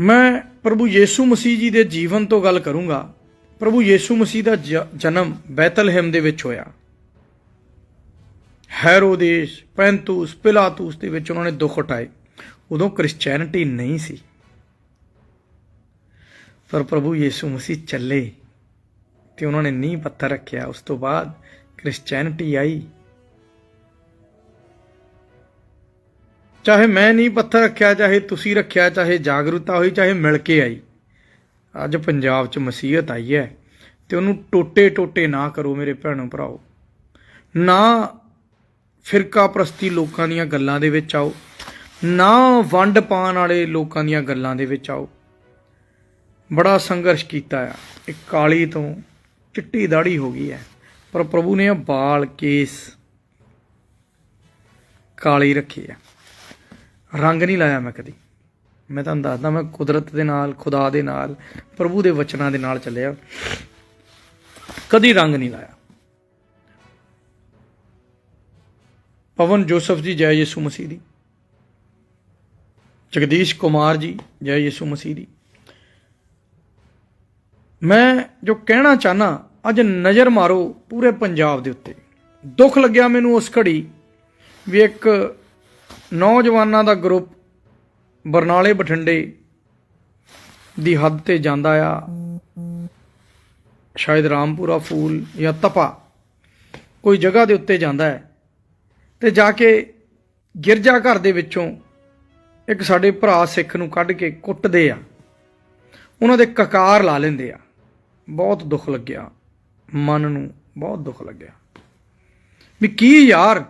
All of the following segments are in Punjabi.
ਮੈਂ ਪ੍ਰਭੂ ਯੀਸ਼ੂ ਮਸੀਹ ਜੀ ਦੇ ਜੀਵਨ ਤੋਂ ਗੱਲ ਕਰੂੰਗਾ। ਪ੍ਰਭੂ ਯੀਸ਼ੂ ਮਸੀਹ ਦਾ ਜ- ਜਨਮ ਬੈਤਲਹਿਮ ਦੇ ਵਿੱਚ ਹੋਇਆ। ਹੈਰੋਦੇਸ, ਪੈਂਤੂਸ, ਪਿਲਾਤੂਸ ਦੇ ਵਿੱਚ ਉਹਨਾਂ ਨੇ ਦੁੱਖ ਉਠਾਏ। ਉਦੋਂ ਕ੍ਰਿਸਚੀਅਨਿਟੀ ਨਹੀਂ ਸੀ। ਪਰ ਪ੍ਰਭੂ ਯੀਸ਼ੂ ਮਸੀਹ ਚੱਲੇ ਤੇ ਉਹਨਾਂ ਨੇ ਨੀਂਹ ਪੱਥਰ ਰੱਖਿਆ। ਉਸ ਤੋਂ ਬਾਅਦ ਕ੍ਰਿਸਚੀਅਨਿਟੀ ਆਈ। ਚਾਹੇ ਮੈਂ ਨਹੀਂ ਪੱਥਰ ਰੱਖਿਆ, ਚਾਹੇ ਤੁਸੀਂ ਰੱਖਿਆ, ਚਾਹੇ ਜਾਗਰੂਕਤਾ ਹੋਈ, ਚਾਹੇ ਮਿਲ ਕੇ ਆਈ। ਅੱਜ ਪੰਜਾਬ 'ਚ ਮਸੀਹਤ ਆਈ ਹੈ ਤੇ ਉਹਨੂੰ ਟੋਟੇ ਟੋਟੇ ਨਾ ਕਰੋ ਮੇਰੇ ਭੈਣੋ ਭਰਾਓ। ਨਾ ਫਿਰਕਾ ਪ੍ਰਸਤੀ ਲੋਕਾਂ ਦੀਆਂ ਗੱਲਾਂ ਦੇ ਵਿੱਚ ਆਓ, ਨਾ ਵੰਡ ਪਾਣ ਵਾਲੇ ਲੋਕਾਂ ਦੀਆਂ ਗੱਲਾਂ ਦੇ ਵਿੱਚ ਆਓ। ਬੜਾ ਸੰਘਰਸ਼ ਕੀਤਾ ਆ। ਇੱਕ ਕਾਲੀ ਤੋਂ ਚਿੱਟੀ ਦਾੜੀ ਹੋ ਗਈ ਹੈ, ਪਰ ਪ੍ਰਭੂ ਨੇ ਇਹ ਬਾਲ ਕੇਸ ਕਾਲੀ ਰੱਖੀ ਆ। ਰੰਗ ਨਹੀਂ ਲਾਇਆ ਮੈਂ ਕਦੀ। ਮੈਂ ਤੁਹਾਨੂੰ ਦੱਸਦਾ, ਮੈਂ ਕੁਦਰਤ ਦੇ ਨਾਲ, ਖੁਦਾ ਦੇ ਨਾਲ, ਪ੍ਰਭੂ ਦੇ ਵਚਨਾਂ ਦੇ ਨਾਲ ਚੱਲਿਆ। ਕਦੀ ਰੰਗ ਨਹੀਂ ਲਾਇਆ। ਪਵਨ ਜੋਸਫ ਜੀ, ਜੈ ਯਿਸੂ ਮਸੀਹ ਦੀ। ਜਗਦੀਸ਼ ਕੁਮਾਰ ਜੀ, ਜੈ ਯਿਸੂ ਮਸੀਹ ਦੀ। ਮੈਂ ਜੋ ਕਹਿਣਾ ਚਾਹਨਾ, ਅੱਜ ਨਜ਼ਰ ਮਾਰੋ ਪੂਰੇ ਪੰਜਾਬ ਦੇ ਉੱਤੇ। ਦੁੱਖ ਲੱਗਿਆ ਮੈਨੂੰ ਉਸ ਘੜੀ ਵੀ ਇੱਕ ਨੌਜਵਾਨਾਂ ਦਾ ਗਰੁੱਪ ਬਰਨਾਲੇ ਬਠਿੰਡੇ ਦੀ ਹੱਦ ਤੇ ਜਾਂਦਾ ਆ। ਸ਼ਾਇਦ ਰਾਮਪੁਰਾ ਫੂਲ ਜਾਂ ਤਪਾ ਕੋਈ ਜਗ੍ਹਾ ਦੇ ਉੱਤੇ ਜਾਂਦਾ ਹੈ। ਤੇ ਜਾ ਕੇ ਗਿਰਜਾ ਘਰ ਦੇ ਵਿੱਚੋਂ ਇੱਕ ਸਾਡੇ ਭਰਾ ਸਿੱਖ ਨੂੰ ਕੱਢ ਕੇ ਕੁੱਟਦੇ ਆ। ਉਹਨਾਂ ਦੇ ਕਕਾਰ ਲਾ ਲੈਂਦੇ ਆ। ਬਹੁਤ ਦੁੱਖ ਲੱਗਿਆ। ਮਨ ਨੂੰ ਬਹੁਤ ਦੁੱਖ ਲੱਗਿਆ। ਵੀ ਕੀ ਯਾਰ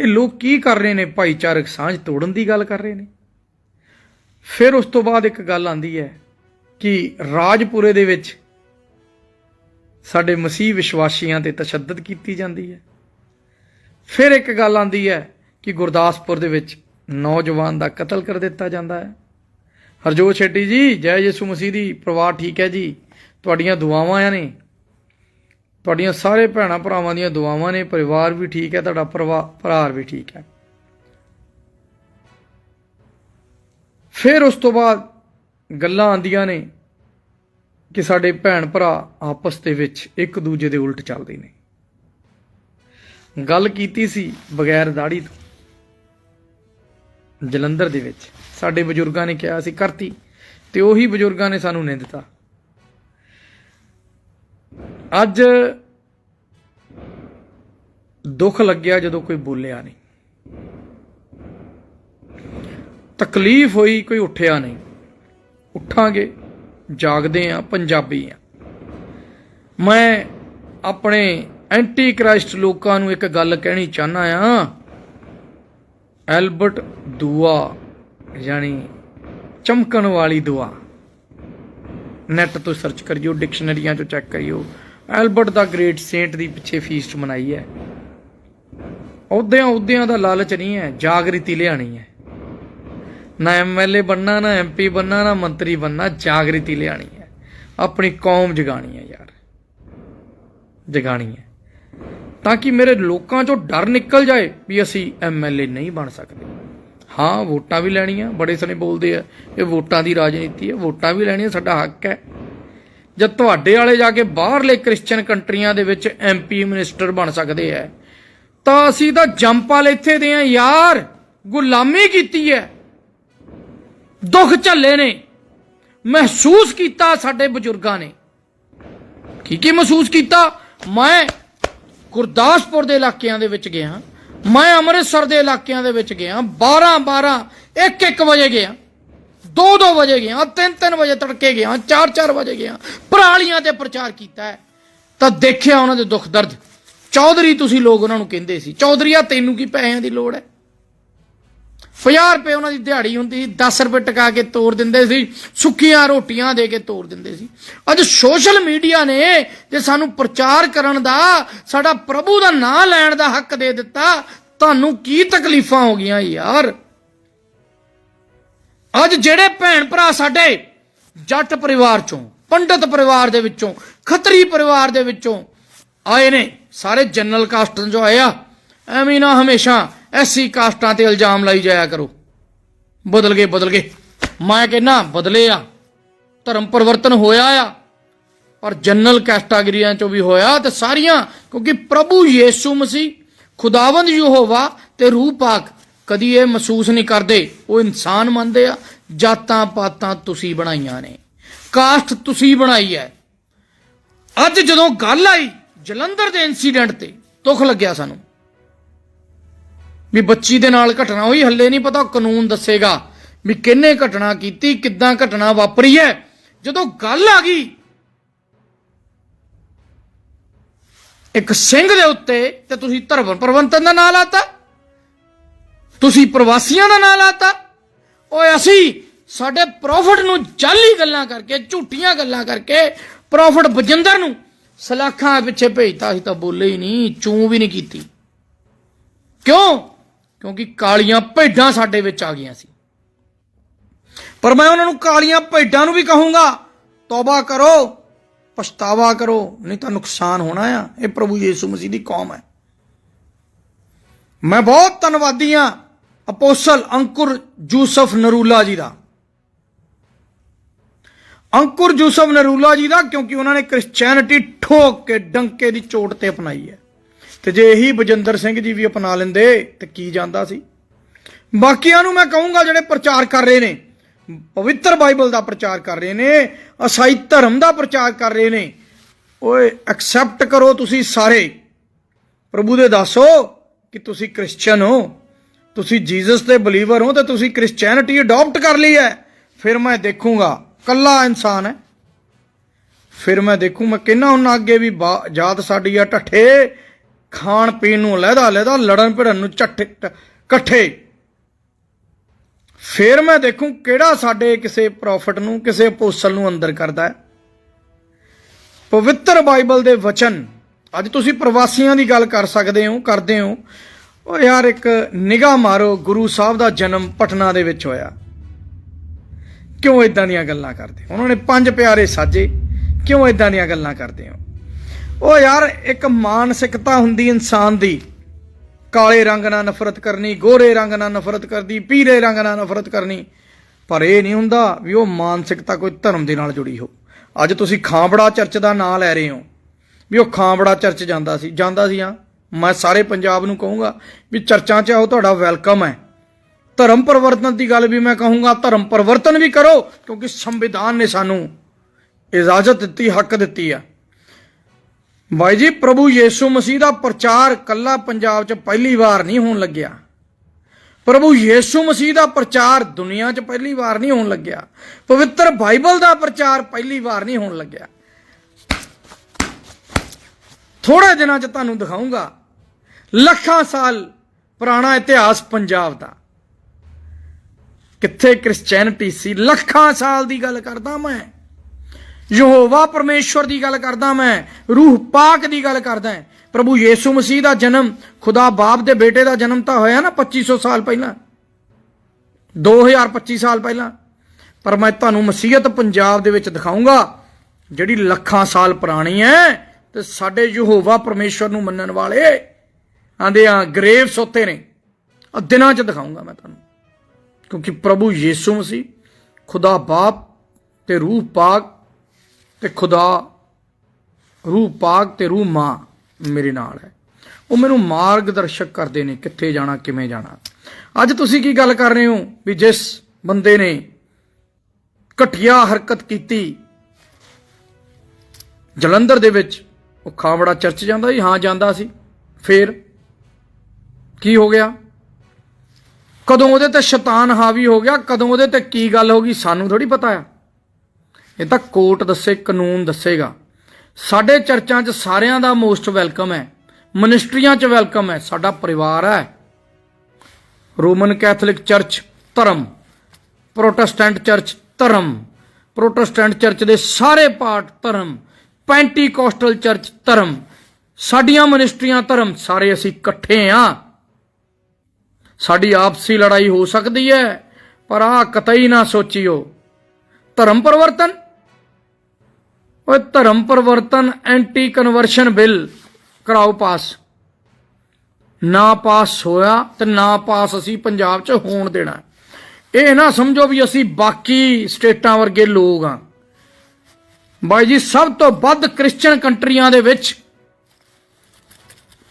ਇਹ ਲੋਕ ਕੀ ਕਰ ਰਹੇ ਨੇ? ਭਾਈਚਾਰਕ ਸਾਂਝ ਤੋੜਨ ਦੀ ਗੱਲ ਕਰ ਰਹੇ ਨੇ। ਫਿਰ ਉਸ ਤੋਂ ਬਾਅਦ ਇੱਕ ਗੱਲ ਆਂਦੀ ਹੈ ਕਿ ਰਾਜਪੁਰੇ ਦੇ ਵਿੱਚ ਸਾਡੇ ਮਸੀਹ ਵਿਸ਼ਵਾਸੀਆਂ ਤੇ ਤਸ਼ੱਦਦ ਕੀਤੀ ਜਾਂਦੀ ਹੈ। ਫਿਰ ਇੱਕ ਗੱਲ ਆਂਦੀ ਹੈ ਕਿ ਗੁਰਦਾਸਪੁਰ ਦੇ ਵਿੱਚ ਨੌਜਵਾਨ ਦਾ ਕਤਲ ਕਰ ਦਿੱਤਾ ਜਾਂਦਾ ਹੈ। ਹਰਜੋਤ ਸ਼ੈਟੀ ਜੀ, ਜੈ ਯਿਸੂ ਮਸੀਹ ਦੀ ਪਰਿਵਾਰ ਠੀਕ ਹੈ ਜੀ? ਤੁਹਾਡੀਆਂ ਦੁਆਵਾਂ ਆ ਨੇ? ਤੁਹਾਡੀਆਂ ਸਾਰੇ ਭੈਣਾਂ ਭਰਾਵਾਂ ਦੀਆਂ ਦੁਆਵਾਂ ਨੇ, ਪਰਿਵਾਰ ਵੀ ਠੀਕ ਹੈ, ਤੁਹਾਡਾ ਪਰਿਵਾ- ਪਰਿਵਾਰ ਵੀ ਠੀਕ ਹੈ। ਫਿਰ ਉਸ ਤੋਂ ਬਾਅਦ ਗੱਲਾਂ ਆਂਦੀਆਂ ਨੇ ਕਿ ਸਾਡੇ ਭੈਣ ਭਰਾ ਆਪਸ ਦੇ ਵਿੱਚ ਇੱਕ ਦੂਜੇ ਦੇ ਉਲਟ ਚੱਲਦੇ ਨੇ। ਗੱਲ ਕੀਤੀ ਸੀ ਬਗੈਰ ਦਾੜੀ ਤੋਂ। ਜਲੰਧਰ ਦੇ ਵਿੱਚ ਸਾਡੇ ਬਜ਼ੁਰਗਾਂ ਨੇ ਕਿਹਾ ਸੀ, ਕਰਤੀ। ਤੇ ਉਹੀ ਬਜ਼ੁਰਗਾਂ ਨੇ ਸਾਨੂੰ ਨਿੰਦ ਦਿੱਤਾ ਅੱਜ ਦੁੱਖ ਲੱਗਿਆ ਜਦੋਂ ਕੋਈ ਬੋਲਿਆ ਨਹੀਂ। ਤਕਲੀਫ ਹੋਈ, ਕੋਈ ਉੱਠਿਆ ਨਹੀਂ। ਉੱਠਾਂਗੇ, ਜਾਗਦੇ ਆ, ਪੰਜਾਬੀ ਆ। ਮੈਂ ਆਪਣੇ ਐਂਟੀ ਕ੍ਰਾਈਸਟ ਲੋਕਾਂ ਨੂੰ ਇੱਕ ਗੱਲ ਕਹਿਣੀ ਚਾਹਨਾ ਆ। ਐਲਬਰਟ ਦੁਆ, ਯਾਨੀ ਚਮਕਣ ਵਾਲੀ ਦੁਆ। ਨੈਟ ਤੋਂ ਸਰਚ ਕਰਿਓ, ਡਿਕਸ਼ਨਰੀਆਂ ਤੋਂ ਚੈੱਕ ਕਰਿਓ। ਐਲਬਰਟ ਦਾ ਗ੍ਰੇਟ ਸੇਂਟ ਦੀ ਪਿੱਛੇ ਫੀਸਟ ਮਨਾਈ ਹੈ। ਅਹੁਦਿਆਂ ਅਹੁਦਿਆਂ ਦਾ ਲਾਲਚ ਨਹੀਂ ਹੈ, ਜਾਗ੍ਰਿਤੀ ਲਿਆਣੀ ਹੈ। ਨਾ ਐਮਐਲਏ ਬੰਨਾ ਨਾ ਐਮਪੀ ਬੰਨਾ ਨਾ ਮੰਤਰੀ ਬੰਨਾ ਜਾਗ੍ਰਿਤੀ ਲਿਆਣੀ ਹੈ। ਆਪਣੀ ਕੌਮ ਜਗਾਣੀ ਹੈ ਯਾਰ। ਜਗਾਣੀ ਹੈ। ਤਾਂ ਕਿ ਮੇਰੇ ਲੋਕਾਂ ਚੋਂ ਡਰ ਨਿਕਲ ਜਾਏ ਵੀ ਅਸੀਂ ਐਮਐਲਏ ਨਹੀਂ ਬਣ ਸਕਦੇ। ਹਾਂ, ਵੋਟਾਂ ਵੀ ਲੈਣੀਆਂ, ਬੜੇ ਸਨੇ ਬੋਲਦੇ ਆ, ਇਹ ਵੋਟਾਂ ਦੀ ਰਾਜਨੀਤੀ ਹੈ, ਵੋਟਾਂ ਵੀ ਲੈਣੀਆਂ, ਸਾਡਾ ਹੱਕ ਹੈ। ਜਦ ਤੁਹਾਡੇ ਵਾਲੇ ਜਾ ਕੇ ਬਾਹਰਲੇ ਕ੍ਰਿਸਚੀਅਨ ਕੰਟਰੀਆਂ ਦੇ ਵਿੱਚ ਐਮਪੀ ਮਿਨਿਸਟਰ ਬਣ ਸਕਦੇ ਆ ਤਾਂ ਅਸੀਂ ਤਾਂ ਜੰਪਾਲ ਇੱਥੇ ਦੇ ਆ ਯਾਰ, ਗੁਲਾਮੀ ਕੀਤੀ ਹੈ ਦੁੱਖ ਝੱਲੇ ਨੇ, ਮਹਿਸੂਸ ਕੀਤਾ ਸਾਡੇ ਬਜ਼ੁਰਗਾਂ ਨੇ। ਕੀ ਕੀ ਮਹਿਸੂਸ ਕੀਤਾ? ਮੈਂ ਗੁਰਦਾਸਪੁਰ ਦੇ ਇਲਾਕਿਆਂ ਦੇ ਵਿੱਚ ਗਿਆ, ਮੈਂ ਅੰਮ੍ਰਿਤਸਰ ਦੇ ਇਲਾਕਿਆਂ ਦੇ ਵਿੱਚ ਗਿਆ 12 12 1 1 ਵਜੇ ਗਿਆ। 2 2 ਵਜੇ ਗਿਆ 3 3 ਵਜੇ ਤੜਕੇ ਗਿਆ 4 4 ਵਜੇ ਗਿਆ, ਪਰਾਲੀਆਂ ਤੇ ਪ੍ਰਚਾਰ ਕੀਤਾ ਹੈ। ਤਾਂ ਦੇਖਿਆ ਉਹਨਾਂ ਦੇ ਦੁੱਖ ਦਰਦ। ਚੌਧਰੀ ਤੁਸੀਂ ਲੋਕ ਉਹਨਾਂ ਨੂੰ ਕਹਿੰਦੇ ਸੀ ਚੌਧਰੀਆ ਤੈਨੂੰ ਕੀ ਪੈਸਿਆਂ ਦੀ ਲੋੜ ਹੈ? 50 ਰੁਪਏ ਉਹਨਾਂ ਦੀ ਦਿਹਾੜੀ ਹੁੰਦੀ ਸੀ 10 ਰੁਪਏ ਟਕਾ ਕੇ ਤੋੜ ਦਿੰਦੇ ਸੀ, ਸੁੱਕੀਆਂ ਰੋਟੀਆਂ ਦੇ ਕੇ ਤੋੜ ਦਿੰਦੇ ਸੀ। ਅੱਜ ਸੋਸ਼ਲ ਮੀਡੀਆ ਨੇ ਜੇ ਸਾਨੂੰ ਪ੍ਰਚਾਰ ਕਰਨ ਦਾ, ਸਾਡਾ ਪ੍ਰਭੂ ਦਾ ਨਾਮ ਲੈਣ ਦਾ ਹੱਕ ਦੇ ਦਿੱਤਾ, ਤੁਹਾਨੂੰ ਕੀ ਤਕਲੀਫਾਂ ਹੋ ਗਈਆਂ ਯਾਰ? ਅੱਜ ਜਿਹੜੇ ਭੈਣ ਭਰਾ ਸਾਡੇ ਜੱਟ ਪਰਿਵਾਰ ਚੋਂ, ਪੰਡਤ ਪਰਿਵਾਰ ਦੇ ਵਿੱਚੋਂ, ਖੱਤਰੀ ਪਰਿਵਾਰ ਦੇ ਵਿੱਚੋਂ ਆਏ ਨੇ, ਸਾਰੇ ਜਨਰਲ ਕਾਸਟਾਂ ਚੋਂ ਆਏ ਆ, ਐਵੇਂ ਨਾ ਹਮੇਸ਼ਾ ਐਸੀ ਕਾਸਟਾਂ ਤੇ ਇਲਜ਼ਾਮ ਲਾਈ ਜਾਇਆ ਕਰੋ। ਬਦਲ ਗਏ ਬਦਲ ਗਏ। ਮੈਂ ਕਹਿੰਨਾ ਬਦਲੇ ਆ, ਧਰਮ ਪਰਿਵਰਤਨ ਹੋਇਆ ਆ, ਪਰ ਜਨਰਲ ਕੈਟਾਗਰੀਆਂ ਚੋਂ ਵੀ ਹੋਇਆ ਤੇ ਸਾਰੀਆਂ, ਕਿਉਂਕਿ ਪ੍ਰਭੂ ਯੀਸ਼ੂ ਮਸੀਹ, ਖੁਦਾਵੰਦ ਯਹੋਵਾ ਤੇ ਰੂਹ ਪਾਕ ਕਦੀ ਇਹ ਮਹਿਸੂਸ ਨਹੀਂ ਕਰਦੇ, ਉਹ ਇਨਸਾਨ ਮੰਨਦੇ ਆ, ਜਾਤਾਂ ਪਾਤਾਂ ਤੁਸੀਂ ਬਣਾਈਆਂ ਨੇ। ਕਾਸਟ ਤੁਸੀਂ ਬਣਾਈ ਹੈ। ਅੱਜ ਜਦੋਂ ਗੱਲ ਆਈ ਜਲੰਧਰ ਦੇ ਇਨਸੀਡੈਂਟ ਤੇ, ਦੁੱਖ ਲੱਗਿਆ ਸਾਨੂੰ। ਵੀ ਬੱਚੀ ਦੇ ਨਾਲ ਘਟਨਾ ਹੋਈ, ਹੱਲੇ ਨਹੀਂ ਪਤਾ, ਕਾਨੂੰਨ ਦੱਸੇਗਾ ਵੀ ਕਿੰਨੇ ਘਟਨਾ ਕੀਤੀ, ਕਿੱਦਾਂ ਘਟਨਾ ਵਾਪਰੀ ਹੈ। ਜਦੋਂ ਗੱਲ ਆ ਗਈ, ਇੱਕ ਸਿੰਘ ਦੇ ਉੱਤੇ ਤੇ ਤੁਸੀਂ ਧਰਮ ਪ੍ਰਬੰਧਨ ਦਾ ਨਾਂ ਲਾਤਾ। ਤੁਸੀਂ ਪ੍ਰਵਾਸੀਆਂ ਦਾ ਨਾਂ ਲਾਤਾ। ਓਏ ਅਸੀਂ ਸਾਡੇ ਪ੍ਰੋਫਿਟ ਨੂੰ ਜਾਲੀ ਗੱਲਾਂ ਕਰਕੇ, ਝੂਠੀਆਂ ਗੱਲਾਂ ਕਰਕੇ ਪ੍ਰੋਫਿਟ ਬਜਿੰਦਰ ਨੂੰ ਸਲਾਖਾਂ ਪਿੱਛੇ ਭੇਜਤਾ। ਸੀ ਤਾਂ ਬੋਲੇ ਹੀ ਨਹੀਂ, ਚੂੰ ਵੀ ਨਹੀਂ ਕੀਤੀ। ਕਿਉਂ? ਕਿਉਂਕਿ ਕਾਲੀਆਂ ਭੇਡਾਂ ਸਾਡੇ ਵਿੱਚ ਆ ਗਈਆਂ ਸੀ। ਪਰ ਮੈਂ ਉਹਨਾਂ ਨੂੰ ਕਾਲੀਆਂ ਭੇਡਾਂ ਨੂੰ ਵੀ ਕਹੂੰਗਾ, ਤੌਬਾ ਕਰੋ, ਪਛਤਾਵਾ ਕਰੋ, ਨਹੀਂ ਤਾਂ ਨੁਕਸਾਨ ਹੋਣਾ ਆ। ਇਹ ਪ੍ਰਭੂ ਯੀਸ਼ੂ ਮਸੀਹ ਦੀ ਕੌਮ ਹੈ। ਮੈਂ ਬਹੁਤ ਧੰਨਵਾਦੀ ਆ ਅਪੋਸਲ ਅੰਕੁਰ ਯੂਸਫ ਨਰੂਲਾ ਜੀ ਦਾ। ਅੰਕੁਰ ਯੂਸਫ ਨਰੂਲਾ ਜੀ ਦਾ ਕਿਉਂਕਿ ਉਹਨਾਂ ਨੇ ਕ੍ਰਿਸਚੀਅਨਿਟੀ ਠੋਕ ਕੇ ਡੰਕੇ ਦੀ ਚੋਟ ਤੇ ਅਪਣਾਈ ਹੈ। ਤੇ ਜੇ ਇਹੀ ਬਜਿੰਦਰ ਸਿੰਘ ਜੀ ਵੀ ਅਪਣਾ ਲੈਂਦੇ, ਤੇ ਕੀ ਜਾਂਦਾ ਸੀ? ਬਾਕੀਆਂ ਨੂੰ ਮੈਂ ਕਹੂੰਗਾ ਜਿਹੜੇ ਪ੍ਰਚਾਰ ਕਰ ਰਹੇ ਨੇ, ਪਵਿੱਤਰ ਬਾਈਬਲ ਦਾ ਪ੍ਰਚਾਰ ਕਰ ਰਹੇ ਨੇ, ਅਸਾਈ ਧਰਮ ਦਾ ਪ੍ਰਚਾਰ ਕਰ ਰਹੇ ਨੇ, ਓਏ ਐਕਸੈਪਟ ਕਰੋ ਤੁਸੀਂ ਸਾਰੇ। ਪ੍ਰਭੂ ਦੇ ਦੱਸੋ ਕਿ ਤੁਸੀਂ ਕ੍ਰਿਸਚੀਅਨ ਹੋ। ਤੁਸੀਂ ਜੀਸਸ ਦੇ ਬਲੀਵਰ ਹੋ ਤਾਂ ਤੁਸੀਂ ਕ੍ਰਿਸਚੀਅਨਿਟੀ ਅਡਾਪਟ ਕਰ ਲਈ ਹੈ। ਫਿਰ ਮੈਂ ਦੇਖੂੰਗਾ। ਕੱਲਾ ਇਨਸਾਨ ਹੈ। ਫਿਰ ਮੈਂ ਦੇਖੂ ਮੈਂ ਕਿੰਨਾ ਉਹਨਾਂ ਅੱਗੇ ਵੀ ਬਾ- ਜਾਤ ਸਾਡੀ ਆ ਢੱਠੇ ਖਾਣ ਪੀਣ ਨੂੰ ਲਹਿਦਾ ਲਹਿਦਾ ਲੜਨ ਭਿੜਨ ਨੂੰ ਝੱਠੇ ਇਕੱਠੇ। ਫਿਰ ਮੈਂ ਦੇਖੂ ਕਿਹੜਾ ਸਾਡੇ ਕਿਸੇ ਪ੍ਰੋਫਿਟ ਨੂੰ, ਕਿਸੇ ਅਪੋਸਲ ਨੂੰ ਅੰਦਰ ਕਰਦਾ ਹੈ। ਪਵਿੱਤਰ ਬਾਈਬਲ ਦੇ ਵਚਨ। ਅੱਜ ਤੁਸੀਂ ਪ੍ਰਵਾਸੀਆਂ ਦੀ ਗੱਲ ਕਰ ਸਕਦੇ ਹੋ, ਕਰਦੇ ਹੋ। ਉਹ ਯਾਰ ਇੱਕ ਨਿਗਾਹ ਮਾਰੋ, ਗੁਰੂ ਸਾਹਿਬ ਦਾ ਜਨਮ ਪਟਨਾ ਦੇ ਵਿੱਚ ਹੋਇਆ। ਕਿਉਂ ਇਦਾਂ ਦੀਆਂ ਗੱਲਾਂ ਕਰਦੇ ਉਹਨਾਂ ਨੇ ਪੰਜ ਪਿਆਰੇ ਸਾਜੇ, ਕਿਉਂ ਇਦਾਂ ਦੀਆਂ ਗੱਲਾਂ ਕਰਦੇ ਹੋ? ਉਹ ਯਾਰ, ਇੱਕ ਮਾਨਸਿਕਤਾ ਹੁੰਦੀ ਇਨਸਾਨ ਦੀ। ਕਾਲੇ ਰੰਗ ਨਾਲ ਨਫ਼ਰਤ ਕਰਨੀ, ਗੋਰੇ ਰੰਗ ਨਾਲ ਨਫ਼ਰਤ ਕਰਦੀ, ਪੀਲੇ ਰੰਗ ਨਾਲ ਨਫ਼ਰਤ ਕਰਨੀ। ਪਰ ਇਹ ਨਹੀਂ ਹੁੰਦਾ ਵੀ ਉਹ ਮਾਨਸਿਕਤਾ ਕੋਈ ਧਰਮ ਦੇ ਨਾਲ ਜੁੜੀ ਹੋ। ਅੱਜ ਤੁਸੀਂ ਖਾਂਬੜਾ ਚਰਚ ਦਾ ਨਾਂ ਲੈ ਰਹੇ ਹੋ, ਵੀ ਉਹ ਖਾਂਬੜਾ ਚਰਚ ਜਾਂਦਾ ਸੀ ਜਾਂਦਾ ਸੀ ਹਾਂ। ਮੈਂ ਸਾਰੇ ਪੰਜਾਬ ਨੂੰ ਕਹੂੰਗਾ ਵੀ ਚਰਚਾਂ 'ਚ ਆਓ, ਤੁਹਾਡਾ ਵੈਲਕਮ ਹੈ। ਧਰਮ ਪਰਿਵਰਤਨ ਦੀ ਗੱਲ ਵੀ ਮੈਂ ਕਹੂੰਗਾ, ਧਰਮ ਪਰਿਵਰਤਨ ਵੀ ਕਰੋ, ਕਿਉਂਕਿ ਸੰਵਿਧਾਨ ਨੇ ਸਾਨੂੰ ਇਜਾਜ਼ਤ ਦਿੱਤੀ, ਹੱਕ ਦਿੱਤੀ ਆ। ਬਾਈ ਜੀ, ਪ੍ਰਭੂ ਯੀਸ਼ੂ ਮਸੀਹ ਦਾ ਪ੍ਰਚਾਰ ਕੱਲਾ ਪੰਜਾਬ 'ਚ ਪਹਿਲੀ ਵਾਰ ਨਹੀਂ ਹੋਣ ਲੱਗਿਆ। ਪ੍ਰਭੂ ਯੀਸ਼ੂ ਮਸੀਹ ਦਾ ਪ੍ਰਚਾਰ ਦੁਨੀਆ 'ਚ ਪਹਿਲੀ ਵਾਰ ਨਹੀਂ ਹੋਣ ਲੱਗਿਆ। ਪਵਿੱਤਰ ਬਾਈਬਲ ਦਾ ਪ੍ਰਚਾਰ ਪਹਿਲੀ ਵਾਰ ਨਹੀਂ ਹੋਣ ਲੱਗਿਆ। ਥੋੜੇ ਦਿਨਾਂ 'ਚ ਤੁਹਾਨੂੰ ਦਿਖਾਉਂਗਾ ਲੱਖਾਂ ਸਾਲ ਪੁਰਾਣਾ ਇਤਿਹਾਸ ਪੰਜਾਬ ਦਾ। ਕਿੱਥੇ ਕ੍ਰਿਸਚੀਅਨਿਟੀ ਸੀ? ਲੱਖਾਂ ਸਾਲ ਦੀ ਗੱਲ ਕਰਦਾ ਮੈਂ। ਯਹੋਵਾ ਪਰਮੇਸ਼ਵਰ ਦੀ ਗੱਲ ਕਰਦਾ ਮੈਂ। ਰੂਹ ਪਾਕ ਦੀ ਗੱਲ ਕਰਦਾ ਪ੍ਰਭੂ ਯੀਸ਼ੂ ਮਸੀਹ ਦਾ ਜਨਮ, ਖੁਦਾ ਬਾਪ ਦੇ ਬੇਟੇ ਦਾ ਜਨਮ ਤਾਂ ਹੋਇਆ ਨਾ 2500 ਸਾਲ ਪਹਿਲਾਂ। 2025 ਸਾਲ ਪਹਿਲਾਂ। ਪਰ ਮੈਂ ਤੁਹਾਨੂੰ ਮਸੀਹਤ ਪੰਜਾਬ ਦੇ ਵਿੱਚ ਦਿਖਾਉਂਗਾ ਜਿਹੜੀ ਲੱਖਾਂ ਸਾਲ ਪੁਰਾਣੀ ਹੈ ਤੇ ਸਾਡੇ ਯਹੋਵਾ ਪਰਮੇਸ਼ਵਰ ਨੂੰ ਮੰਨਣ ਵਾਲੇ ਆਂਦੇ ਆ ਗਰੇਵ ਸੋਤੇ ਨੇ। ਆ ਦਿਨਾਂ 'ਚ ਦਿਖਾਉਂਗਾ ਮੈਂ ਤੁਹਾਨੂੰ। ਕਿਉਂਕਿ ਪ੍ਰਭੂ ਯੀਸ਼ੂ ਮਸੀਹ, ਖੁਦਾ ਬਾਪ ਤੇ ਰੂਹ ਪਾਕ ਤੇ ਖੁਦਾ ਰੂਹ ਪਾਕ ਤੇ ਰੂਹ ਮਾਂ ਮੇਰੇ ਨਾਲ ਹੈ। ਉਹ ਮੈਨੂੰ ਮਾਰਗਦਰਸ਼ਕ ਕਰਦੇ ਨੇ, ਕਿੱਥੇ ਜਾਣਾ, ਕਿਵੇਂ ਜਾਣਾ। ਅੱਜ ਤੁਸੀਂ ਕੀ ਗੱਲ ਕਰ ਰਹੇ ਹੋ? ਵੀ ਜਿਸ ਬੰਦੇ ਨੇ ਘਟੀਆ ਹਰਕਤ ਕੀਤੀ, ਜਲੰਧਰ ਦੇ ਵਿੱਚ, ਉਹ ਖਾਵੜਾ ਚਰਚ ਜਾਂਦਾ ਸੀ, ਹਾਂ, ਜਾਂਦਾ ਸੀ। ਫੇਰ ਕੀ ਹੋ ਗਿਆ? ਕਦੋਂ ਉਹਦੇ ਤੇ ਸ਼ੈਤਾਨ ਹਾਵੀ ਹੋ ਗਿਆ? ਕਦੋਂ ਉਹਦੇ ਤੇ ਕੀ ਗੱਲ ਹੋ ਗਈ? ਸਾਨੂੰ ਥੋੜੀ ਪਤਾ ਆ। ਇਹ ਤਾਂ ਕੋਰਟ ਦੱਸੇ, ਕਾਨੂੰਨ ਦੱਸੇਗਾ। ਸਾਡੇ ਚਰਚਾਂ 'ਚ ਸਾਰਿਆਂ ਦਾ ਮੋਸਟ ਵੈਲਕਮ ਹੈ। ਮਿਨਿਸਟਰੀਆਂ 'ਚ ਵੈਲਕਮ ਹੈ। ਸਾਡਾ ਪਰਿਵਾਰ ਹੈ। ਰੋਮਨ ਕੈਥੋਲਿਕ ਚਰਚ, ਧਰਮ। ਪ੍ਰੋਟੈਸਟੈਂਟ ਚਰਚ, ਧਰਮ। ਪ੍ਰੋਟੈਸਟੈਂਟ ਚਰਚ ਦੇ ਸਾਰੇ ਪਾਠ, ਧਰਮ। ਪੈਂਟੀਕੋਸਟਲ ਚਰਚ, ਧਰਮ। ਸਾਡੀਆਂ ਮਿਨਿਸਟਰੀਆਂ, ਧਰਮ, ਸਾਰੇ ਅਸੀਂ ਇਕੱਠੇ ਆ। ਸਾਡੀ ਆਪਸੀ ਲੜਾਈ ਹੋ ਸਕਦੀ ਹੈ, ਪਰ ਆ ਕਤਈ ਨਾ ਸੋਚਿਓ। ਧਰਮ ਪਰਿਵਰਤਨ? ਓਏ ਧਰਮ ਪਰਿਵਰਤਨ ਐਂਟੀ ਕਨਵਰਸ਼ਨ ਬਿੱਲ ਕਰਾਓ ਪਾਸ। ਨਾ ਪਾਸ ਹੋਇਆ ਤੇ ਨਾ ਪਾਸ ਅਸੀਂ ਪੰਜਾਬ 'ਚ ਹੋਣ ਦੇਣਾ। ਇਹ ਨਾ ਸਮਝੋ ਵੀ ਅਸੀਂ ਬਾਕੀ ਸਟੇਟਾਂ ਵਰਗੇ ਲੋਕ ਆ ਬਾਈ ਜੀ, ਸਭ ਤੋਂ ਵੱਧ ਕ੍ਰਿਸਚੀਅਨ ਕੰਟਰੀਆਂ ਦੇ ਵਿੱਚ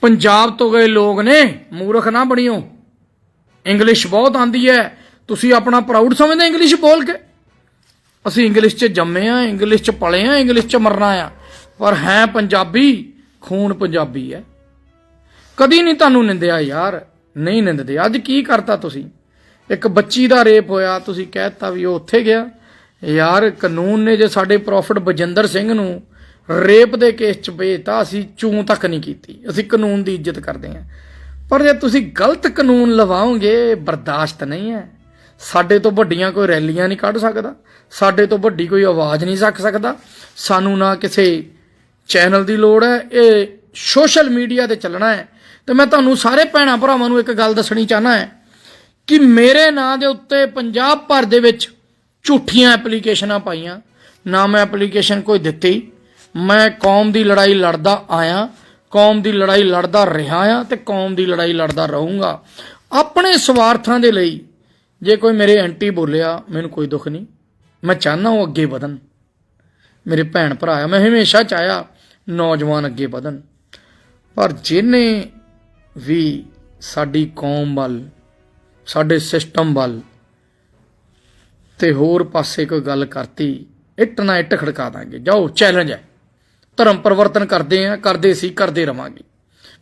ਪੰਜਾਬ ਤੋਂ ਗਏ ਲੋਕ ਨੇ, ਮੂਰਖ ਨਾ ਬਣਿਓ। ਇੰਗਲਿਸ਼ ਬਹੁਤ ਆਂਦੀ ਹੈ। ਤੁਸੀਂ ਆਪਣਾ ਪ੍ਰਾਊਡ ਸਮਝਦੇ ਇੰਗਲਿਸ਼ ਬੋਲ ਕੇ? ਅਸੀਂ ਇੰਗਲਿਸ਼ 'ਚ ਜੰਮੇ ਆ ਇੰਗਲਿਸ਼ 'ਚ ਪਲੇ ਆ ਇੰਗਲਿਸ਼ 'ਚ ਮਰਨਾ ਆ। ਪਰ ਹੈ ਪੰਜਾਬੀ, ਖੂਨ ਪੰਜਾਬੀ ਹੈ। ਕਦੀ ਨਹੀਂ ਤੁਹਾਨੂੰ ਨਿੰਦਿਆ ਯਾਰ। ਨਹੀਂ ਨਿੰਦਦੇ। ਅੱਜ ਕੀ ਕਰਤਾ ਤੁਸੀਂ? ਇੱਕ ਬੱਚੀ ਦਾ ਰੇਪ ਹੋਇਆ, ਤੁਸੀਂ ਕਹਿਤਾ ਵੀ ਉਹ ਉੱਥੇ ਗਿਆ। ਯਾਰ, ਕਾਨੂੰਨ ਨੇ ਜੇ ਸਾਡੇ ਪ੍ਰੋਫਿਟ ਬਜਿੰਦਰ ਸਿੰਘ ਨੂੰ ਰੇਪ ਦੇ ਕੇਸ 'ਚ ਭੇਜਤਾ, ਅਸੀਂ ਚੂੰ ਤੱਕ ਨਹੀਂ ਕੀਤੀ। ਅਸੀਂ ਕਾਨੂੰਨ ਦੀ ਇੱਜ਼ਤ ਕਰਦੇ ਹਾਂ। ਪਰ ਜੇ ਤੁਸੀਂ ਗਲਤ ਕਾਨੂੰਨ ਲਵਾਓਗੇ, ਬਰਦਾਸ਼ਤ ਨਹੀਂ ਹੈ। ਸਾਡੇ ਤੋਂ ਵੱਡੀਆਂ ਕੋਈ ਰੈਲੀਆਂ ਨਹੀਂ ਕੱਢ ਸਕਦਾ। ਸਾਡੇ ਤੋਂ ਵੱਡੀ ਕੋਈ ਆਵਾਜ਼ ਨਹੀਂ ਚੱਕ ਸਕਦਾ। ਸਾਨੂੰ ਨਾ ਕਿਸੇ ਚੈਨਲ ਦੀ ਲੋੜ ਹੈ। ਇਹ ਸੋਸ਼ਲ ਮੀਡੀਆ ਤੇ ਚੱਲਣਾ ਹੈ। ਤੇ ਮੈਂ ਤੁਹਾਨੂੰ ਸਾਰੇ ਭੈਣਾਂ ਭਰਾਵਾਂ ਨੂੰ ਇੱਕ ਗੱਲ ਦੱਸਣੀ ਚਾਹਨਾ ਹੈ ਕਿ ਮੇਰੇ ਨਾਂ ਦੇ ਉੱਤੇ ਪੰਜਾਬ ਭਰ ਦੇ ਵਿੱਚ ਝੂਠੀਆਂ ਐਪਲੀਕੇਸ਼ਨਾਂ ਪਾਈਆਂ। ਨਾ ਮੈਂ ਐਪਲੀਕੇਸ਼ਨ ਕੋਈ ਦਿੱਤੀ। ਮੈਂ ਕੌਮ ਦੀ ਲੜਾਈ ਲੜਦਾ ਆਇਆ। ਕੌਮ ਦੀ ਲੜਾਈ ਲੜਦਾ ਰਿਹਾ ਆ ਤੇ ਕੌਮ ਦੀ ਲੜਾਈ ਲੜਦਾ ਰਹੂੰਗਾ। ਆਪਣੇ ਸਵਾਰਥਾਂ ਦੇ ਲਈ ਜੇ ਕੋਈ ਮੇਰੇ ਐਂਟੀ ਬੋਲਿਆ, ਮੈਨੂੰ ਕੋਈ ਦੁੱਖ ਨਹੀਂ। ਮੈਂ ਚਾਹਨਾ ਉਹ ਅੱਗੇ ਵਧਣ। ਮੇਰੇ ਭੈਣ ਭਰਾ ਆ, ਮੈਂ ਹਮੇਸ਼ਾ ਚਾਹਿਆ ਨੌਜਵਾਨ ਅੱਗੇ ਵਧਣ। ਪਰ ਜਿਹਨੇ ਵੀ ਸਾਡੀ ਕੌਮ ਵੱਲ, ਸਾਡੇ ਸਿਸਟਮ ਵੱਲ ਤੇ ਹੋਰ ਪਾਸੇ ਕੋਈ ਗੱਲ ਕਰਤੀ, ਇੱਟ ਨਾ ਇੱਟ ਖੜਕਾ ਦਾਂਗੇ। ਜਾਓ ਚੈਲੰਜ ਹੈ। ਧਰਮ ਪਰਿਵਰਤਨ ਕਰਦੇ ਆ, ਕਰਦੇ ਸੀ, ਕਰਦੇ ਰਵਾਂਗੇ।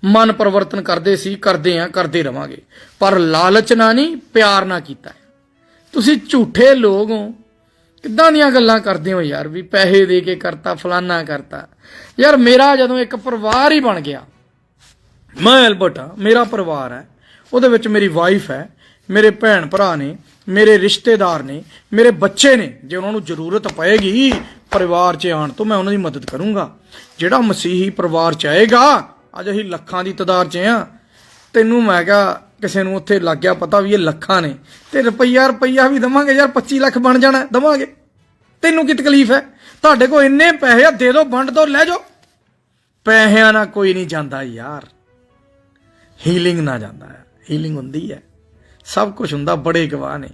ਮਨ ਪਰਿਵਰਤਨ ਕਰਦੇ ਸੀ, ਕਰਦੇ ਆ, ਕਰਦੇ ਰਵਾਂਗੇ। ਪਰ ਲਾਲਚ ਨਾ ਨਹੀਂ, ਪਿਆਰ ਨਾ ਕੀਤਾ ਤੁਸੀਂ ਝੂਠੇ ਲੋਕ ਹੋ। ਕਿੱਦਾਂ ਦੀਆਂ ਗੱਲਾਂ ਕਰਦੇ ਹੋ ਯਾਰ? ਵੀ ਪੈਸੇ ਦੇ ਕੇ ਕਰਤਾ, ਫਲਾਨਾ ਕਰਤਾ। ਯਾਰ ਮੇਰਾ ਜਦੋਂ ਇੱਕ ਪਰਿਵਾਰ ਹੀ ਬਣ ਗਿਆ, ਮੈਂ ਐਲਬਰਟ ਹਾਂ, ਮੇਰਾ ਪਰਿਵਾਰ ਹੈ। ਉਹਦੇ ਵਿੱਚ ਮੇਰੀ ਵਾਈਫ ਹੈ, ਮੇਰੇ ਭੈਣ ਭਰਾ ਨੇ, ਮੇਰੇ ਰਿਸ਼ਤੇਦਾਰ ਨੇ, ਮੇਰੇ ਬੱਚੇ ਨੇ। ਜੇ ਉਹਨਾਂ ਨੂੰ ਜ਼ਰੂਰਤ ਪਏਗੀ ਪਰਿਵਾਰ 'ਚ ਆਉਣ ਤੋਂ ਮੈਂ ਉਹਨਾਂ ਦੀ ਮਦਦ ਕਰੂੰਗਾ। ਜਿਹੜਾ ਮਸੀਹੀ ਪਰਿਵਾਰ 'ਚ ਆਏਗਾ, ਅੱਜ ਅਸੀਂ ਲੱਖਾਂ ਦੀ ਤਦਾਦ 'ਚ ਆ। ਤੈਨੂੰ ਮੈਂ ਕਿਹਾ, ਕਿਸੇ ਨੂੰ ਉੱਥੇ ਲੱਗ ਗਿਆ ਪਤਾ ਵੀ ਇਹ ਲੱਖਾਂ ਨੇ। ਤੇ ਰੁਪਈਆ ਰੁਪਈਆ ਵੀ ਦਵਾਂਗੇ ਯਾਰ 25 ਲੱਖ ਬਣ ਜਾਣਾ, ਦਵਾਂਗੇ। ਤੈਨੂੰ ਕੀ ਤਕਲੀਫ ਹੈ? ਤੁਹਾਡੇ ਕੋਲ ਇੰਨੇ ਪੈਸੇ ਆ, ਦੇ ਦਿਓ ਵੰਡ ਦਿਓ ਲੈ ਜਾਓ। ਪੈਸਿਆਂ ਨਾਲ ਕੋਈ ਨਹੀਂ ਜਾਂਦਾ ਯਾਰ। ਹੀਲਿੰਗ ਨਾ ਜਾਂਦਾ ਹੈ। ਹੀਲਿੰਗ ਹੁੰਦੀ ਹੈ। ਸਭ ਕੁਝ ਹੁੰਦਾ, ਬੜੇ ਗਵਾਹ ਨੇ।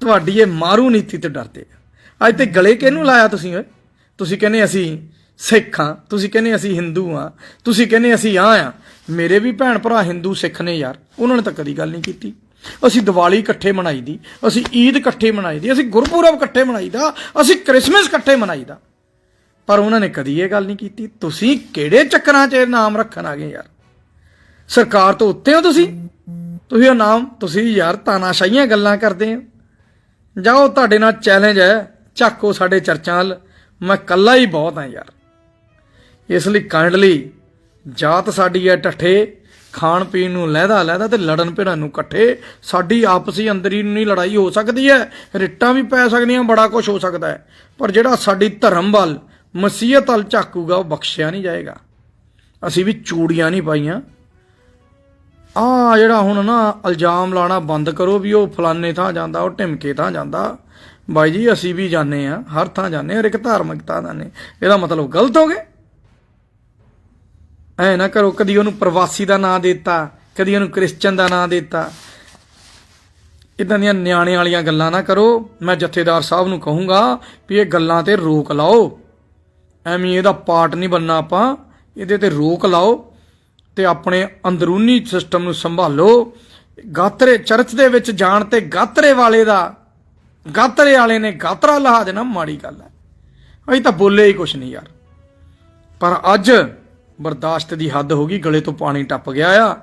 ਤੁਹਾਡੀ ਇਹ ਮਾਰੂ ਨੀਤੀ ਤੋਂ ਡਰਦੇ ਅੱਜ ਤੇ ਗਲੇ ਕਿਹਨੂੰ ਲਾਇਆ ਤੁਸੀਂ ਓਏ? ਤੁਸੀਂ ਕਹਿੰਦੇ ਅਸੀਂ ਸਿੱਖ ਹਾਂ, ਤੁਸੀਂ ਕਹਿੰਦੇ ਅਸੀਂ ਹਿੰਦੂ ਹਾਂ, ਤੁਸੀਂ ਕਹਿੰਦੇ ਅਸੀਂ ਆ ਆ ਮੇਰੇ ਵੀ ਭੈਣ ਭਰਾ ਹਿੰਦੂ ਸਿੱਖ ਨੇ ਯਾਰ, ਉਹਨਾਂ ਨੇ ਤਾਂ ਕਦੀ ਗੱਲ ਨਹੀਂ ਕੀਤੀ। ਅਸੀਂ ਦੀਵਾਲੀ ਇਕੱਠੇ ਮਨਾਈ ਦੀ ਅਸੀਂ ਈਦ ਇਕੱਠੇ ਮਨਾਈ ਦੀ ਅਸੀਂ ਗੁਰਪੁਰਬ ਇਕੱਠੇ ਮਨਾਈ ਦਾ ਅਸੀਂ ਕ੍ਰਿਸਮਸ ਇਕੱਠੇ ਮਨਾਈ ਦਾ ਪਰ ਉਹਨਾਂ ਨੇ ਕਦੀ ਇਹ ਗੱਲ ਨਹੀਂ ਕੀਤੀ, ਤੁਸੀਂ ਕਿਹੜੇ ਚੱਕਰਾਂ 'ਚ ਇਹ ਨਾਮ ਰੱਖਣ ਆ ਗਏ ਯਾਰ? ਸਰਕਾਰ ਤੋਂ ਉੱਤੇ ਹੋ ਤੁਸੀਂ? ਤੁਸੀਂ ਉਹ ਨਾਮ, ਤੁਸੀਂ ਯਾਰ ਤਾਨਾਸ਼ਾਹੀਆਂ ਗੱਲਾਂ ਕਰਦੇ ਹੋ। ਜਾਓ, ਤੁਹਾਡੇ ਨਾਲ ਚੈਲੰਜ ਹੈ, ਚੱਕੋ ਸਾਡੇ ਚਰਚਾਂ ਵੱਲ। ਮੈਂ ਕੱਲਾ ਹੀ ਬਹੁਤ ਹਾਂ ਯਾਰ। ਇਸ ਲਈ ਕਾਇੰਡਲੀ ਜਾਤ ਸਾਡੀ ਹੈ ਠੱਠੇ, ਖਾਣ ਪੀਣ ਨੂੰ ਲਹਿਦਾ ਲਹਿਦਾ ਤੇ ਲੜਨ ਭਿੜਨ ਨੂੰ ਇਕੱਠੇ। ਸਾਡੀ ਆਪਸੀ ਅੰਦਰੀ ਨਹੀਂ ਲੜਾਈ ਹੋ ਸਕਦੀ ਹੈ, ਰਿੱਟਾਂ ਵੀ ਪੈ ਸਕਦੀਆਂ, ਬੜਾ ਕੁਝ ਹੋ ਸਕਦਾ ਹੈ। ਪਰ ਜਿਹੜਾ ਸਾਡੀ ਧਰਮ ਵੱਲ, ਮਸੀਹਤ ਵੱਲ ਝਾਕੂਗਾ, ਉਹ ਬਖਸ਼ਿਆ ਨਹੀਂ ਜਾਏਗਾ। ਅਸੀਂ ਵੀ ਚੂੜੀਆਂ ਨਹੀਂ ਪਾਈਆਂ। ਆ ਜਿਹੜਾ ਹੁਣ ਨਾ ਇਲਜ਼ਾਮ ਲਾਣਾ ਬੰਦ ਕਰੋ ਵੀ ਉਹ ਫਲਾਨੇ ਥਾਂ ਜਾਂਦਾ, ਉਹ ਢਿਮਕੇ ਥਾਂ ਜਾਂਦਾ। ਬਾਈ ਜੀ, ਅਸੀਂ ਵੀ ਜਾਂਦੇ ਆ ਹਰ ਥਾਂ ਜਾਂਦੇ ਆ ਹਰ ਇੱਕ ਧਾਰਮਿਕ ਥਾਂ ਨੇ ਇਹਦਾ ਮਤਲਬ ਗਲਤ ਹੋ ਗਏ ਐ ਨਾ ਕਰੋ, ਕਦੀ ਉਹਨੂੰ ਪ੍ਰਵਾਸੀ ਦਾ ਨਾਂ ਦਿੱਤਾ, ਕਦੀ ਉਹਨੂੰ ਕ੍ਰਿਸਚਨ ਦਾ ਨਾਂ ਦਿੱਤਾ। ਇਦਾਂ ਦੀਆਂ ਨਿਆਣੇ ਵਾਲੀਆਂ ਗੱਲਾਂ ਨਾ ਕਰੋ। ਮੈਂ ਜਥੇਦਾਰ ਸਾਹਿਬ ਨੂੰ ਕਹੂੰਗਾ ਵੀ ਇਹ ਗੱਲਾਂ ਤੇ ਰੋਕ ਲਾਓ। ਐਵੇਂ ਇਹਦਾ ਪਾਰਟ ਨਹੀਂ ਬੰਨਾ ਆਪਾਂ। ਇਹਦੇ ਤੇ ਰੋਕ ਲਾਓ ਤੇ ਆਪਣੇ ਅੰਦਰੂਨੀ ਸਿਸਟਮ ਨੂੰ ਸੰਭਾਲੋ। ਗਾਤਰੇ, ਚਰਚ ਦੇ ਵਿੱਚ ਜਾਣ ਤੇ ਗਾਤਰੇ ਵਾਲੇ ਦਾ ਗਾਤਰੇ ਵਾਲੇ ਨੇ ਗਾਤਰਾ ਲਹਾ ਦੇਣਾ, ਮਾੜੀ ਗੱਲ ਹੈ। ਅਸੀਂ ਤਾਂ ਬੋਲੇ ਹੀ ਕੁਛ ਨਹੀਂ ਯਾਰ। ਪਰ ਅੱਜ ਬਰਦਾਸ਼ਤ ਦੀ ਹੱਦ ਹੋ ਗਈ, ਗਲੇ ਤੋਂ ਪਾਣੀ ਟੱਪ ਗਿਆ ਆ।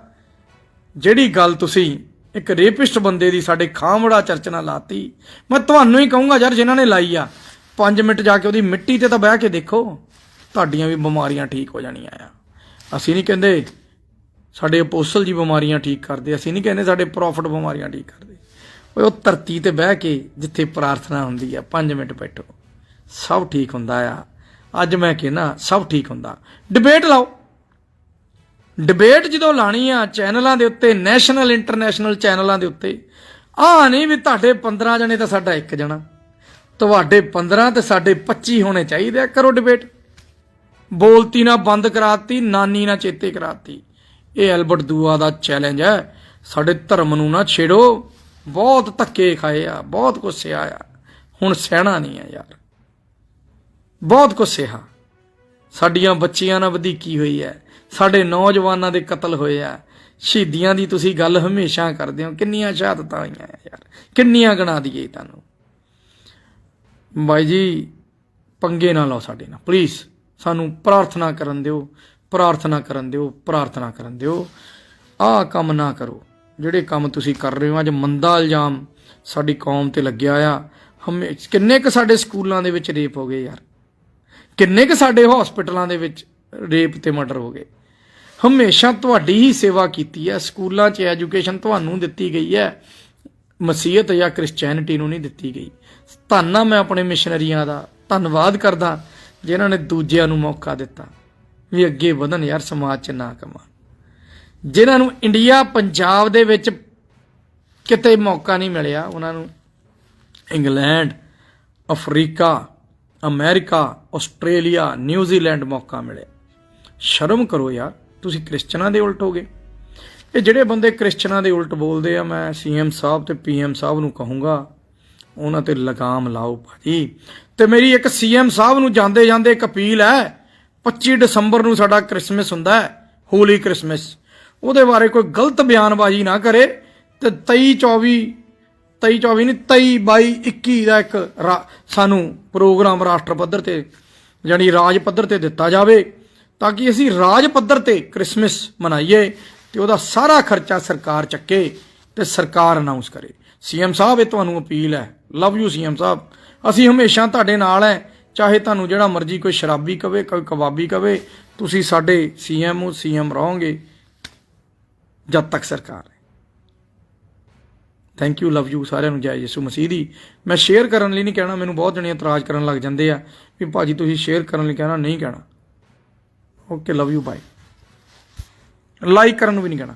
ਜਿਹੜੀ ਗੱਲ ਤੁਸੀਂ ਇੱਕ ਰੇਪਿਸਟ ਬੰਦੇ ਦੀ ਸਾਡੇ ਖਾਮੜਾ ਚਰਚਨਾ ਲਾਤੀ, ਮੈਂ ਤੁਹਾਨੂੰ ਹੀ ਕਹੂੰਗਾ ਯਾਰ, ਜਿਨ੍ਹਾਂ ਨੇ ਲਾਈ ਆ 5 ਮਿੰਟ ਜਾ ਕੇ ਉਹਦੀ ਮਿੱਟੀ ਤੇ ਤਾਂ ਬਹਿ ਕੇ ਦੇਖੋ, ਤੁਹਾਡੀਆਂ ਵੀ ਬਿਮਾਰੀਆਂ ਠੀਕ ਹੋ ਜਾਣੀਆਂ ਆ। ਅਸੀਂ ਨਹੀਂ ਕਹਿੰਦੇ ਸਾਡੇ ਅਪੋਸਲ ਜੀ ਬਿਮਾਰੀਆਂ ਠੀਕ ਕਰਦੇ, ਅਸੀਂ ਨਹੀਂ ਕਹਿੰਦੇ ਸਾਡੇ ਪ੍ਰੋਫਿਟ ਬਿਮਾਰੀਆਂ ਠੀਕ ਕਰਦੇ। ਉਹ ਧਰਤੀ ਤੇ ਬਹਿ ਕੇ ਜਿੱਥੇ ਪ੍ਰਾਰਥਨਾ ਹੁੰਦੀ ਆ 5 ਮਿੰਟ ਬੈਠੋ। ਸਭ ਠੀਕ ਹੁੰਦਾ ਆ। ਅੱਜ ਮੈਂ ਕਹਿੰਦਾ, ਸਭ ਠੀਕ ਹੁੰਦਾ। ਡਿਬੇਟ ਲਾਓ। ਡਿਬੇਟ ਜਦੋਂ ਲਾਣੀ ਆ ਚੈਨਲਾਂ ਦੇ ਉੱਤੇ, ਨੈਸ਼ਨਲ, ਇੰਟਰਨੈਸ਼ਨਲ ਚੈਨਲਾਂ ਦੇ ਉੱਤੇ ਆ ਨਹੀਂ ਵੀ ਤੁਹਾਡੇ 15 ਜਣੇ ਤਾਂ ਸਾਡਾ ਇੱਕ ਜਣਾ। ਤੁਹਾਡੇ 15 ਤੇ ਸਾਡੇ 25 ਹੋਣੇ ਚਾਹੀਦੇ ਆ, ਕਰੋ ਡਿਬੇਟ। ਬੋਲਤੀ ਨਾ ਬੰਦ ਕਰਾਤੀ, ਨਾਨੀ ਨਾ ਚੇਤੇ ਕਰਾਤੀ। ਇਹ ਐਲਬਰਟ ਦੂਆ ਦਾ ਚੈਲੰਜ ਹੈ। ਸਾਡੇ ਧਰਮ ਨੂੰ ਨਾ ਛੇੜੋ। ਬਹੁਤ ਧੱਕੇ ਖਾਏ ਆ, ਬਹੁਤ ਕੁਛ ਸਿਆ ਆ। ਹੁਣ ਸਹਿਣਾ ਨਹੀਂ ਆ ਯਾਰ। ਬਹੁਤ ਕੁਛ ਸਿਆ ਸਾਡੀਆਂ ਬੱਚੀਆਂ ਨਾਲ ਵਧੀਕੀ ਹੋਈ ਹੈ ਸਾਡੇ ਨੌਜਵਾਨਾਂ ਦੇ ਕਤਲ ਹੋਏ ਆ। ਸ਼ਹੀਦੀਆਂ ਦੀ ਤੁਸੀਂ ਗੱਲ ਹਮੇਸ਼ਾ ਕਰਦੇ ਹੋ। ਕਿੰਨੀਆਂ ਸ਼ਹਾਦਤਾਂ ਹੋਈਆਂ ਯਾਰ। ਕਿੰਨੀਆਂ ਗਣਾ ਦਈਏ ਤੁਹਾਨੂੰ। ਬਾਈ ਜੀ, ਪੰਗੇ ਨਾ ਲਓ ਸਾਡੇ ਨਾਲ। ਪਲੀਜ਼ ਸਾਨੂੰ ਪ੍ਰਾਰਥਨਾ ਕਰਨ ਦਿਓ। ਪ੍ਰਾਰਥਨਾ ਕਰਨ ਦਿਓ। ਪ੍ਰਾਰਥਨਾ ਕਰਨ ਦਿਓ। ਆਹ ਕੰਮ ਨਾ ਕਰੋ। ਜਿਹੜੇ ਕੰਮ ਤੁਸੀਂ ਕਰ ਰਹੇ ਹੋ, ਅੱਜ ਮੰਦਾ ਇਲਜ਼ਾਮ ਸਾਡੀ ਕੌਮ ਤੇ ਲੱਗਿਆ ਆ। ਹਮੇ ਕਿੰਨੇ ਕ ਸਾਡੇ ਸਕੂਲਾਂ ਦੇ ਵਿੱਚ ਰੇਪ ਹੋ ਗਏ ਯਾਰ। ਕਿੰਨੇ ਕ ਸਾਡੇ ਹਸਪੀਟਲਾਂ ਦੇ ਵਿੱਚ ਰੇਪ ਤੇ ਮਰਡਰ ਹੋ ਗਏ। ਹਮੇਸ਼ਾ ਤੁਹਾਡੀ ਹੀ ਸੇਵਾ ਕੀਤੀ ਹੈ, ਸਕੂਲਾਂ 'ਚ ਐਜੂਕੇਸ਼ਨ ਤੁਹਾਨੂੰ ਦਿੱਤੀ ਗਈ ਹੈ। ਮਸੀਹਤ ਜਾਂ ਕ੍ਰਿਸਚੀਅਨਿਟੀ ਨੂੰ ਨਹੀਂ ਦਿੱਤੀ ਗਈ। ਧੰਨਾ ਮੈਂ ਆਪਣੇ ਮਿਸ਼ਨਰੀਆਂ ਦਾ ਧੰਨਵਾਦ ਕਰਦਾ, ਜਿਨ੍ਹਾਂ ਨੇ ਦੂਜਿਆਂ ਨੂੰ ਮੌਕਾ ਦਿੱਤਾ। ਵੀ ਅੱਗੇ ਵਧਣ ਯਾਰ, ਸਮਾਜ 'ਚ ਨਾ ਕਮਾਂ ਜਿਨ੍ਹਾਂ ਨੂੰ ਇੰਡੀਆ, ਪੰਜਾਬ ਦੇ ਵਿੱਚ ਕਿਤੇ ਮੌਕਾ ਨਹੀਂ ਮਿਲਿਆ, ਉਹਨਾਂ ਨੂੰ England, Africa, America, Australia New Zealand ਮੌਕਾ ਮਿਲਿਆ। ਸ਼ਰਮ ਕਰੋ ਯਾਰ, ਤੁਸੀਂ ਕ੍ਰਿਸਚਨਾਂ ਦੇ ਉਲਟ ਹੋਗੇ ਇਹ ਜਿਹੜੇ ਬੰਦੇ ਕ੍ਰਿਸਚਨਾਂ ਦੇ ਉਲਟ ਬੋਲਦੇ ਆ, ਮੈਂ ਸੀਐਮ ਸਾਹਿਬ ਤੇ ਪੀਐਮ ਸਾਹਿਬ ਨੂੰ ਕਹੂੰਗਾ, ਉਹਨਾਂ ਤੇ ਲਗਾਮ ਲਾਓ ਭਾਜੀ। ਤੇ ਮੇਰੀ ਇੱਕ ਸੀਐਮ ਸਾਹਿਬ ਨੂੰ ਜਾਂਦੇ ਜਾਂਦੇ ਇੱਕ ਅਪੀਲ ਹੈ 25 ਦਸੰਬਰ ਨੂੰ ਸਾਡਾ ਕ੍ਰਿਸਮਸ ਹੁੰਦਾ ਹੈ, ਹੋਲੀ ਕ੍ਰਿਸਮਸ। ਉਹਦੇ ਬਾਰੇ ਕੋਈ ਗਲਤ ਬਿਆਨਬਾਜ਼ੀ ਨਾ ਕਰੇ ਤੇ 23 24 23 24 ਨਹੀਂ 23 22 21 ਦਾ ਇੱਕ ਰਾ- ਸਾਨੂੰ ਪ੍ਰੋਗਰਾਮ ਰਾਸ਼ਟਰ ਪੱਧਰ ਤੇ ਯਾਨੀ ਰਾਜ ਪੱਧਰ ਤੇ ਦਿੱਤਾ ਜਾਵੇ ਤਾਂ ਕਿ ਅਸੀਂ ਰਾਜ ਪੱਧਰ ਤੇ ਕ੍ਰਿਸਮਸ ਮਨਾਈਏ ਤੇ ਉਹਦਾ ਸਾਰਾ ਖਰਚਾ ਸਰਕਾਰ ਚੱਕੇ ਤੇ ਸਰਕਾਰ ਅਨਾਉਂਸ ਕਰੇ। ਸੀਐਮ ਸਾਹਿਬ, ਇਹ ਤੁਹਾਨੂੰ ਅਪੀਲ ਹੈ। Love you CM sahib. ਅਸੀਂ ਹਮੇਸ਼ਾ ਤੁਹਾਡੇ ਨਾਲ ਹੈ। ਚਾਹੇ ਤੁਹਾਨੂੰ ਜਿਹੜਾ ਮਰਜ਼ੀ ਕੋਈ ਸ਼ਰਾਬੀ ਕਵੇ, ਕੋਈ ਕਬਾਬੀ ਕਵੇ, ਤੁਸੀਂ ਸਾਡੇ ਸੀਐਮ ਹੋ, ਸੀਐਮ ਰਹੋਗੇ। ਜਦ ਤੱਕ ਸਰਕਾਰ ਹੈ। ਥੈਂਕ ਯੂ ਲਵ ਯੂ ਸਾਰਿਆਂ ਨੂੰ, ਜੈ ਯਿਸੂ ਮਸੀਹ ਦੀ। ਮੈਂ ਸ਼ੇਅਰ ਕਰਨ ਲਈ ਨਹੀਂ ਕਹਿਣਾ, ਮੈਨੂੰ ਬਹੁਤ ਜਣੇ ਇਤਰਾਜ਼ ਕਰਨ ਲੱਗ ਜਾਂਦੇ ਆ ਵੀ ਭਾਜੀ ਤੁਸੀਂ ਸ਼ੇਅਰ ਕਰਨ ਲਈ ਕਹਿਣਾ, ਨਹੀਂ ਕਹਿਣਾ। Okay love you bye like ਕਰਨ ਨੂੰ ਵੀ ਨਹੀਂ ਕਹਿਣਾ।